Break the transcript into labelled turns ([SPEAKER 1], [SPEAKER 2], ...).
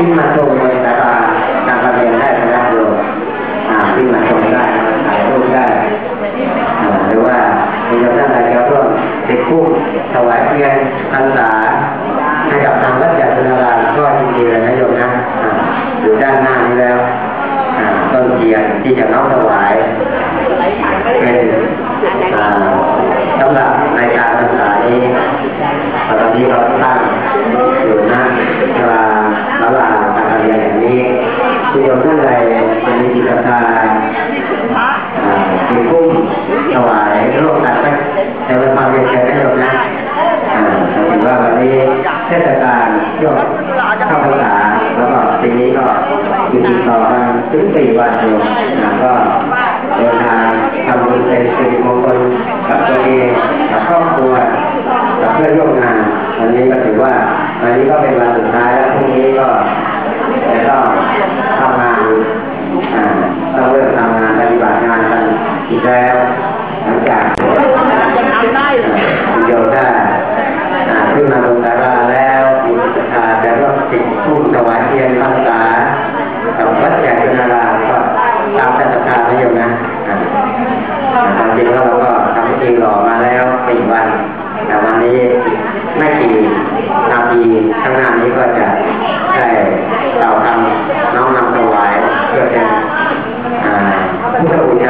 [SPEAKER 1] ขึ้นมาชมบนสาราการประเรียนได้นะครับโยมขึ้นมาชมได้ถ่ายรูปได้หรือว่ามีโยมท่านใดก็ร่วมติดคุ้มถวายเพียงพรรษาให้กับทางวัดจันทนารามก็ยินดีเลยนะโยมนะอยู่ด้านหน้านี้แล้วต้นเทียนที่จะน้อมถวายเป็นสำหรับในการ ช่วงเข้าพรรษาแล้วก็ปีนี้ก็อยู่ติดต่อกันถึงสี่วันโยมอ่าก็เดินทางทำบุญเป็นสิริมงคลกับตัวเองกับครอบครัวกับเพื่อนร่วมงานวันนี้ก็ถือว่าวันนี้ก็เป็นวันสุดท้ายแล้วพรุ่งนี้ก็จะต้องทำงานอ่าต้องเริ่มทำงานปฏิบัติงานกันอีกแล้วหลังจากโยมได้ ทุ่งสวายเทียนภาษาวัดแก่นารามก็ตามแต่ศรัทธาไม่ยอมนะความจริงแล้วเราก็ทำทีหล่อมาแล้วเป็นวัน แต่วันนี้ไม่กี่นาทีข้างหน้านี้ก็จะได้เต่าทำน้องนำถวายเพื่อเป็ผู้ทธบูช